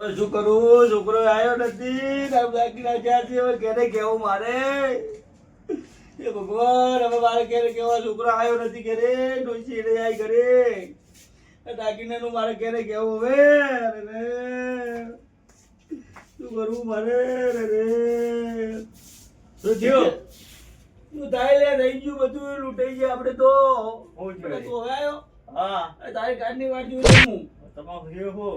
શું કરું? છોકરો આવ્યો નથી. બાકી રાજા છે હવે કેને કેવું મારે? એ ભગવાન હવે મારે ક્યારે કેવા? છોકરો આવ્યો નથી ઘરે. ડોસી એને આવી ઘરે. ડાકીને નું મારે ક્યારે કેવું હવે? અરે શું કરવું મારે? અરે રે. શું થયું શું થાય લે રહી ગયું બધું લૂંટાઈ ગયા આપણે તો. તું હવે આવ્યો હા. તારી તારી કારની વાત જોઈ હું. તમારો હો.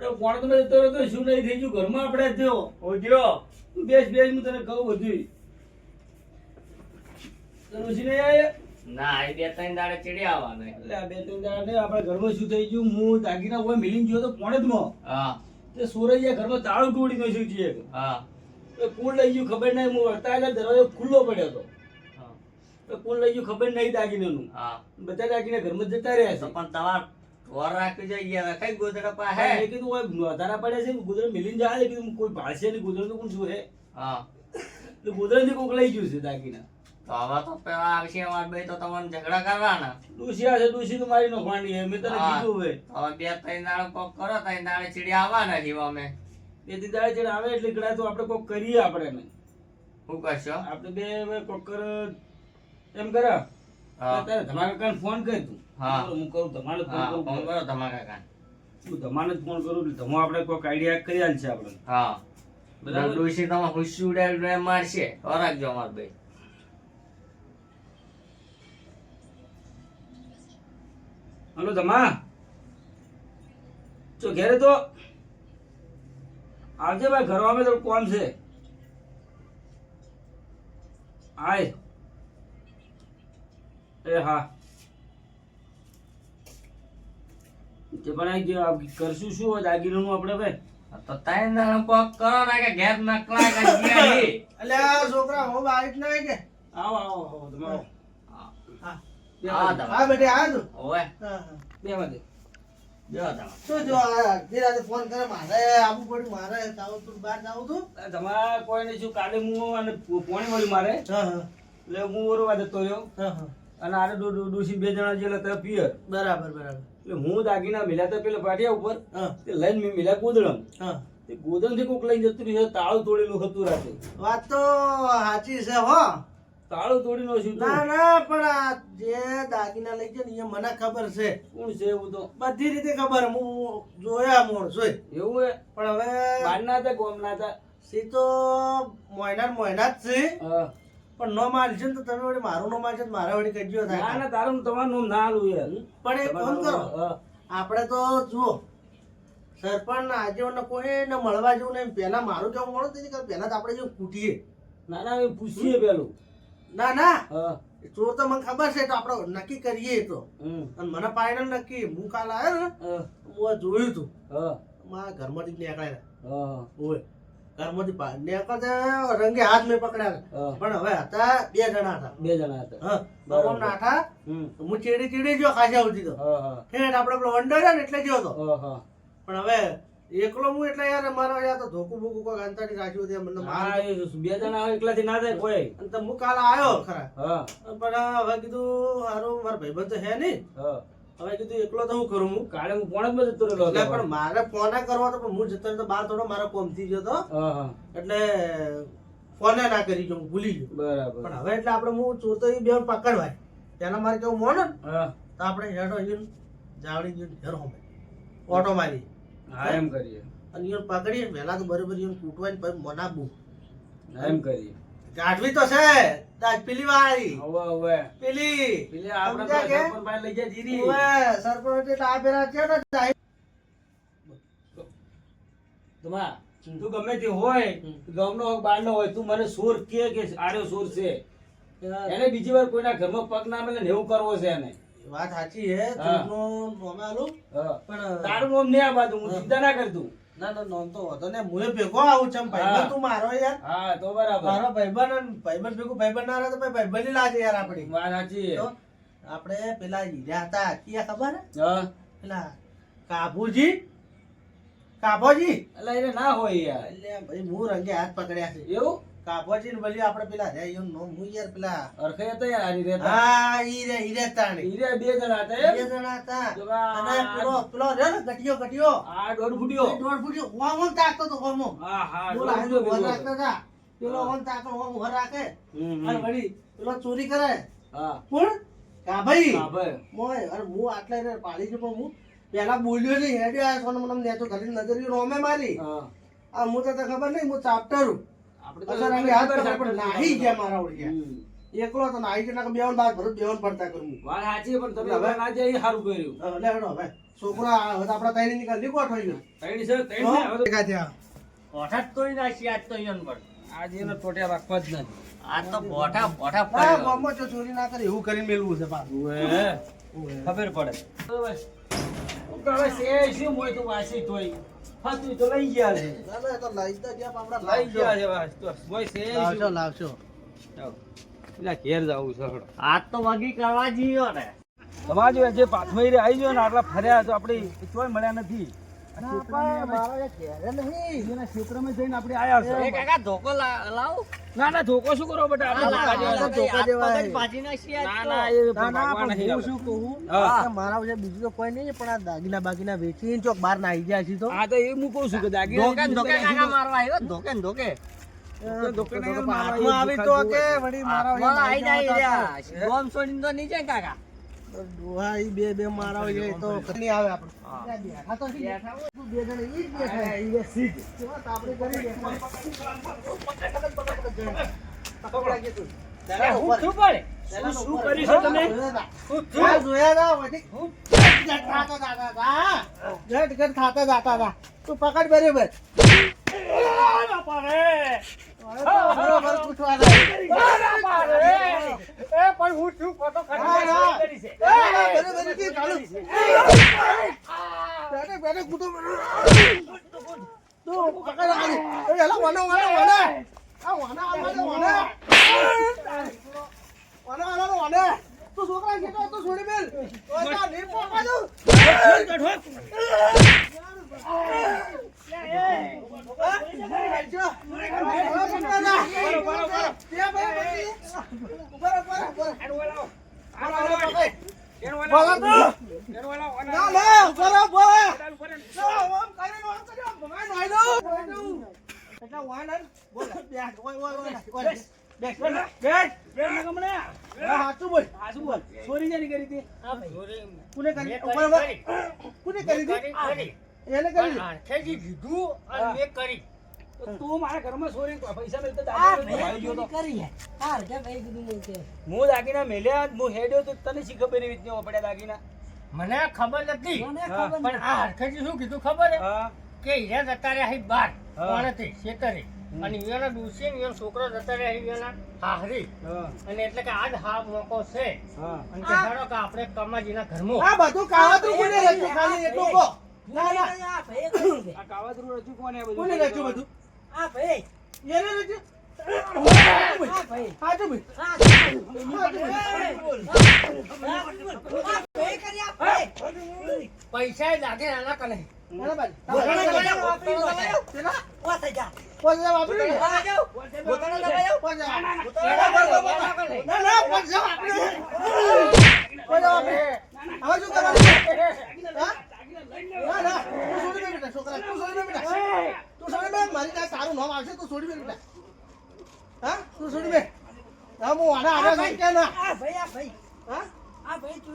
અરે કોણ તમે જતો રહ્યો શું નહીં થઈ ગયું. ઘરમાં આપણે થયો. ઓજ્યો તું બેસ બેસ હું તને કહું બધું ઋષિ નહીં આવે ના એ બે ત્રણ દાડે ચડી આવવાના. એટલે આ બે ત્રણ દાડા આપણે ઘરમાં શું થઈ ગયું? હું દાગીના હોય મિલીન ગયો તો પોણે જ માં હા. તે સુરૈયા ઘરમાં તાળું તોડી નાખ્યું છે. હા. તો કુલ લઈ ગયું ખબર નહીં હું વળતા એટલે દરવાજો ખુલ્લો પડ્યો હતો. હા, તો કુલ લઈ ગયું ખબર નહીં દાગીનાનું. હા. બધા દાગીના ઘરમાં જતા રહ્યા છે. પણ તમાર ઢોર રાખી જોઈએ યાર કઈ ગોદડા પા મેં હે? કીધું ઓય નોંધારા પડ્યા છે ગુજર મિલીને જાય છે. કીધું કોઈ ભાળશે તો કોણ હે હા. એટલે ગુજરાતી કોક લઈ ગયું છે દાગીના. તો હવે તો પેલા આવશે અમાર બે તો તમને ઝઘડા કરવાના. ડૂસી આવે ડૂસી તો મારી નોખવાની હે મેં તને કીધું હવે. હવે બે ત્રણ દાડે કોક કરો ત્રણ દાડે ચડી આવવાના છીએ અમે. બે દી દાડે જયારે આવે એટલે ગળા તો આપણે કોક કરીએ આપણે. શું કરશો? આપણે બે કોક કર. એમ કર. તારે કાન ફોન કર તું. હા. હું કરું ધમાને ફોન કરું કરો તમારા કાકા હું ધમાને જ ફોન કરું ધમો આપણે કોક આઈડિયા કરી આલ છે આપણે હા. બરાબર. ડોશી તમે હુસ્સી ઉડાડી ઉડાડી મારશે. તો રાખજો અમાર બે. હલો ધમા તો ઘેરે તો આવજે ભાઈ ઘરમાં તો કોણ છે? આય. એ હા. તે પણ આઈ ગયો આ કરશું શું હોય દાગીનાનું આપણે ભાઈ. તો દાડે કોક કરો ને કે ઘેર નકલા કરી ગયા ઈ. છોકરા હો બાઈક ના કે? આવો આવો આવો તમે આવો. હા. હા. બેટી આ તું હા બે વાગે બેહો શું જો આ રાતે ફોન કરે મારે આવવું પડ્યું મારે જાવું તું બહાર જાવું તમારા કોઈ નહીં શું કાલે હું અને પોણી મળ્યું મારે? હા હા. એટલે હું ઓરવા જતો રહ્યો. હા હા. અને આરે ડો- ડો- બે જણા જેલા હતા પિયર. બરાબર બરાબર. એટલે હું દાગીના મિલ્યા હતા પેલા પાટિયા ઉપર તે લઈને મેં મિલ્યા ગોદડમ. હા. તે ગોદડમથી કોક લઈને જતું રહ્યું તાળું તોડેલું હતું રાતે. વાત તો સાચી છે હો. તાળું તોડી નો શું ના ના પણ આ જે દાગીના લઈ ગયા ને એ મને ખબર છે. કોણ છે એવું તો? બધી રીતે ખબર હું જોયા મોણ જોઈ એવું હે? પણ હવે બહારના હતા ગોમના હતા? સી તો મોયના મોયના જ છે. હા. પણ નો ને તો તમે વળી મારું નો માલ મારા તો વળી કજ્યો ના થાય. ના તારું ને તમારું ના લઉં યાર પણ એ ફોન કરો. આપણે તો જુઓ સરપંચ ના આગેવાન કોઈને મળવા જેવું નહીં. પહેલા મારું કેવું મળો તેથી પહેલા તો આપણે જેવું કૂટીએ. ના ના એ પૂછીએ પેલું. ના ના. ચોર તો મને ખબર છે તો આપણે નક્કી કરીએ તો. અને મને ફાઇનલ નક્કી. હું કાલ આવ્યો ને હું. જોયું હા. મારા ઘરમાંથી નીકળ્યા. ઓય. ઘરમાંથી બહાર નીકળતા રંગે હાથ મેં પકડ્યા પણ હવે હતા બે જણા હતા. બે જણા હતા. બરોબર. નાઠા હું ચીડી ચીડી જો ખાસા સુધી તો. ઠેઠ આપણે પેલો અંડર ને એટલે ગયો હતો પણ હવે એકલો હું એટલે યાર મારો યાર તો ધોકું બોકું કોઈ અંતરી રાખ્યું હતું મને મારા બે જણા એકલાથી ના થાય કોઈ. અને તો હું કાલ આવ્યો ખરા. પણ હવે કીધું હારું મારો ભાઈબંધ તો હે નહીં. હવે કીધું એકલો તો હું કરું? હું કાલે હું ફોન જ જતો રહેલો એટલે પણ મારે ફોન કરવા તો પણ હું જતો તો બહાર થોડો મારો કોમ થઈ ગયો તો. હા હા. એટલે ફોને ના કરી હું ભૂલી ગયો. બરાબર. પણ હવે એટલે આપણે હું ચોતો એ બે પકડવાય. તેના મારે કેવું મોને તો આપણે હેડો ઈન જાવડી ઘેર હોમે. ઓટો મારી હા એમ કરીએ. અને ઈન પકડીએ વહેલા તો બરોબર ઈન કૂટવાય ને પછી મનાબું હા, એમ કરીએ. ગાંઠવી તો છે પેલી વાળી. હવે હવે. પેલી. પેલી આપણે સરપંચ લઈ ગયા જીરી. હવે સરપંચ એટલે આ પેલા છે ને સાહેબ. તમા તું ગમે તે હોય. ગામનો હોય બહારનો હોય તું મને સોર કે કે આર્યો સોર છે. એને બીજી વાર કોઈના ઘરમાં પગ ના મળે ને એવું કરવો છે એને. વાત સાચી. પણ તારું નામ નહીં આ બાજુ હું હા. ચિંતા ના કરતું ના ના નોમ તો હતો ને મુએ ભેગો આવું છે ભાઈબંધ તું મારો યાર. હા તો બરાબર. મારો ભાઈબંધ ભાઈબંધ ભેગું ભાઈબંધ ના રહે તો ભાઈ ભાઈબંધ લાગે યાર આપણી. વાત સાચી તો આપણે પેલા હીરા હતા ક્યાં ખબર? હા. પેલા કાબુજી? કાબોજી? એટલે એને ના હોય યાર. એટલે ભાઈ હું રંગે હાથ પકડ્યા છે. એવું? કાપોજી ને વળી આપણે પેલા રે એનું નામ હું યાર પેલા? અરખે હતા યાર આરી રેતા હા ઈ રે ઈ રે તાણી ઈ રે બે જણા હતા બે? જણા હતા. અને પેલો પેલો રે ને ગટિયો ગટિયો આ દોડ ફૂટ્યો. દોડ ફૂટ્યો. ઓમ ઓમ તાકતો તો ઓમ હા હા બોલ વર ભેગો. રાખતા હતા પેલો ઓમ તાકતો ઓમ ઘર રાખે. અને વળી પેલો ચોરી કરે. હા. કોણ? કા ભાઈ હા ભાઈ મોય અરે હું આટલા રે પાડી જો પણ હું પેલા બોલ્યો નહીં. હેડ્યો આ સોનો મને નેતો ઘરે નજર રોમે મારી. હા. આ હું તો ખબર નહીં હું ચાપ્ટર પણ નાહી ગયા મારા ઓળખ્યા. એકલો તો નાહી ગયા બેવન બાદ ભરું બેવન પડતા કરું વાત સાચી પણ તમે હવે- ના જાય સારું કર્યું. એટલે લે હેડો હવે. છોકરા હવે આપડા તૈયારી નીકળ લીકો થઈ છે ત્રણ છે હવે તો જ તોડી નાખી આજ તો ઈયોન પર આજે એને ટોટ્યા રાખવા જ નથી. આજ તો બોઠા બોઠા પડ્યો. ગામમાં જો ચોરી ના કરે એવું કરીને મેલવું છે પાછું. ઓએ ખબર પડે. હવે શે શું મોય તો વાસી તોય? ફાતું તો લઈ ગયા છે. ના ના તો લઈ તો ગયા પણ લઈ ગયા છે વાસ તો મોય શે? લાવશો લાવશો પેલા ઘેર જવું છે આજ તો વગી કરવા જઈએ ને. તમારે જે પાથમઈ રે આવી ગયો ને આટલા ફર્યા તો આપણે ચોય મળ્યા નથી. ના, પણ મારો એ ઘેરે નહીં. એના ક્ષેત્રમાં જઈને આપણે આયા કાકા ધોકો ના ના ધોકો શું કરો બેટા? ના, ના, ના. ના ના ના મારા બીજું તો કોઈ નહીં પણ આ દાગીના બાગીના વેચીને ચોક બહાર નાહી ગયા છે તો. હા તો એ હું કહું છું કે દાગીના ધોકે કાકા મારવા આવ્યો ધોકે ને ધોકે. આવી તો કે વળી મારા મારા જાય નાહી રહ્યા. ગયા ગોમ છોડીને તો નહીં જાય કાકા? ડોહા ઈ બે બે મારા હોય તો નહીં આવે આપણે બેઠા તો છીએ. બે જણા ઈ બેઠા. ઈ બે સીધ. કેવા કરી બેઠા. પકડા ગયું તું. હું શું પડે શું શું કરી છે તમે જોયા જોયા તા, જાતા પકડ બરાબર. બરોબર તું પકડ આવવાનો વનો. તું છોકરા કહેતો હતો છોડી મેલ. તો જા નીર પોકા દઉં. ચોરી જેની કરી હતી કોને કરી ઊભા ઊભા. કોને કરી હતી? એને કરી કીધું અને મેં કરી તો. મારા ઘરમાં ચોરી પૈસા ભાઈ ગયો હું દાગીના મેલ્યા હું હેડ્યો તો તને શી ખબર એવી રીતના પડ્યા દાગીના? મને ખબર નથી. પણ આ હરખેજી શું કીધું ખબર હે? કે હીરા જતા રહ્યા અહીં બાર. કોણેથી શેતરે. અને ઈયોના ડૂસી ને ઈયોનો છોકરો જતા રહ્યા ઈયોના હાહરી. અને એટલે કે આજ હા મોકો છે. અને કે ધારો કે આપણે કમાજીના ઘરમાં આ બધું કાવતરું કોને રચ્યું ખાલી એટલું કહો ના ના. આ કાવાતરું રચ્યું કોને બધું કોને રચ્યું બધું? એને રચ્યું હાચું ભાઈ પૈસા લાગે આના કને વાપરી લે. પોતે વાપરી. ના ના પોતે વાપરી. પોતે વાપરી. હવે શું કરવાનું હા? ના ના તું છોડી દે બેટા છોકરા તું છોડી દે બેટા તું છોડી દે મારી ત્યાં તારું નામ આવશે તું છોડી દે બેટા હા તું છોડી દે હા હું આના આગળ જઈને કે ના હા?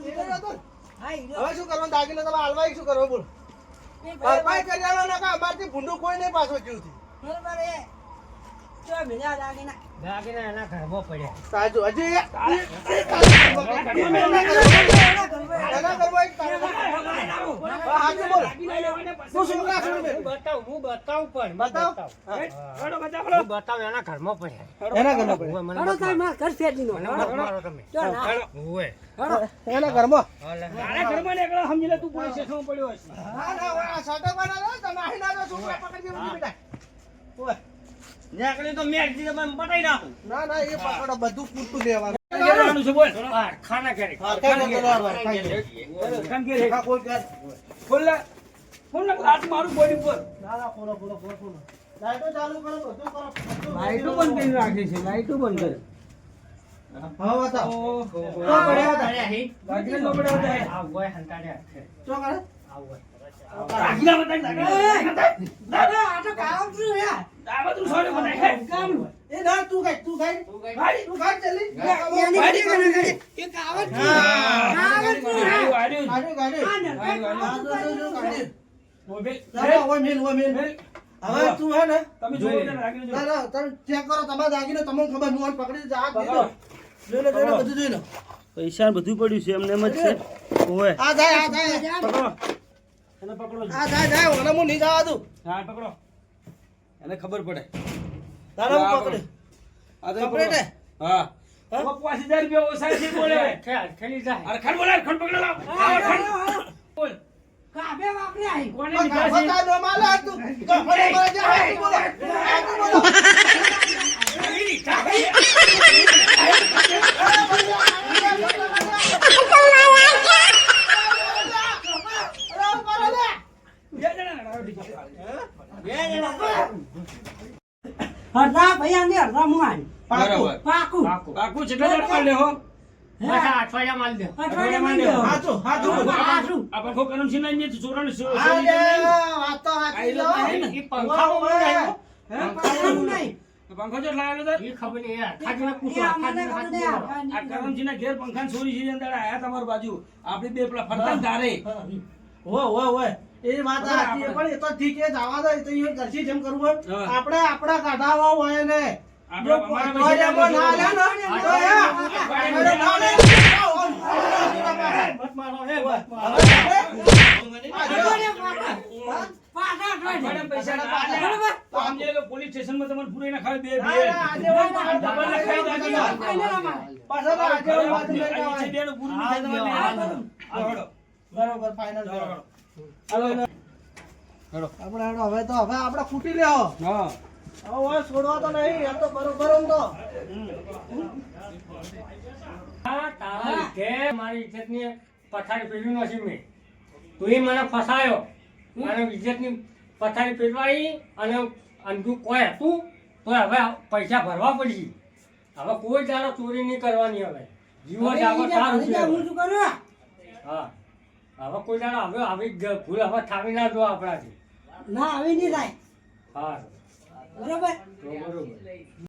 એ તો હા હવે શું કરવાનું? દાગીને તમે હાલવાઈ શું કરો બોલ. ભરપાઈ કરી આલો ના કા અમારથી ભૂંડું કોઈ નહીં પાછો જીવતી. હજી એ- એ- એ તારું કરવું. એના કરવું એક તારું કરવું. હા, હાચું બોલ. તું છોકરા છોડી દે. હું બતાવું એના ઘરમાં પડ્યા. એના ઘરમાં મારો તમે. ઉવે. એના ઘરમાં? ઘરમાં ને સમજી લે તું પોલીસ સ્ટેશનમાં પડ્યો હશે. ના, ના, વાળા લો, તમે અહીં ના છોકરા પકડી બેટા. ઓય. ના ના એ પકડો બધું પૂરતું લેવાનું લેવાનું છે બોલ ખાના ઘરે. હા, કઈ વાંધો નહીં, હા, ભાઈ, કઈ નહીં. કામ કે રે હા, કોઈ કર. ખોલ લે ફોન ના લાત મારું બોડી પર ના ના ખોલો ખોલો ખોલો ખોલો લાઈટો ચાલુ કરો બધું કરો લાઈટો બંધ કરી રાખી છે લાઈટો બંધ કરી હા બતાવો તો પડ્યા હતા લાગીને તો પડ્યા હતા. આ હોય હંતાડ્યા તો કરે આ હોય. લાગીને બતાય, લાગીને. દાદા આ તો કામ શું હે આ બધું સોરે બતાય. કામ એ ના તું ગાય હવે તું હે ને તમે જોઈ તમે ચેક કરો તમારે દાગીને તમને ખબર હું પકડી જ જોઈ લો જોઈ લો બધું જોઈ લો પૈસા બધું પડ્યું છે એમને એમ જ છે. ઓય આ જાય આ જાય. એને પકડો આ જાય જાય ઓને હું નહીં જવા દઉં હા પકડો એને ખબર પડે તારા હું પકડી આ તો પકડે. હા પાંચ હજાર રૂપિયા ઓછા છે બોલે ખેલી જાય. અરે ખડ બોલે ખડ પકડે લાવ આ ખડ. બોલ કોને લીધા છે બતા દો માલા તું કફડે મારા જા તું બોલો આ તું બોલો જણા લાવો ડીજે. અડધા ભૈયા ને અડધા મુવાન પાકું પાકું પાકું. કાકુ કેટલા જણ પાડ લે હો બસ આ અઠવાડિયા માલ દે. અઠવાડિયા માં દેવો. હાચું હાચું હાચું. આ પંખો કરમસિંહ ના ચોરાણું. વાત તો એ છે. નહીં. પંખો જો તો ખબર નહીં યાર. પૂછો, આ કરમસિંહ ઘેર પંખા છોરી છે અંદર આયા તમારી બાજુ આપડી બે પેલા ફરતા ધારે ઓય ઓય એ વાત સાચી પણ એ તો ઠીક જવા દો તો કરશી જેમ કરવું હોય. આપણે આપણા કાઢાવા હોય ને. પોલીસ સ્ટેશનમાં તમને પૂરી ના ખાવે બે પાછો હું હા. બરોબર ફાઇનલ હાલો. આપણે હેડો, હવે તો હવે આપણે ફૂટી લેવો હા. હવે છોડવા તો નહીં એમ તો બરોબર હું તો. આ તારા લીધે મારી ઇજ્જતની પથારી પીડ્યું નથી મેં. તું મને ફસાયો. મારી ઇજ્જતની પથારી પીડવાઈ અને અંધું કોઈ હતું તો હવે પૈસા ભરવા પડશે. હવે કોઈ દાડો ચોરી નહીં કરવાની હવે. જીવો જાગો તારું હું શું કરું? હા. હવે કોઈ જાણે હવે આવી ભૂલ હવે થાવી ના જો આપણાથી. ના આવી નહીં થાય. હા. બરોબર? બરોબર.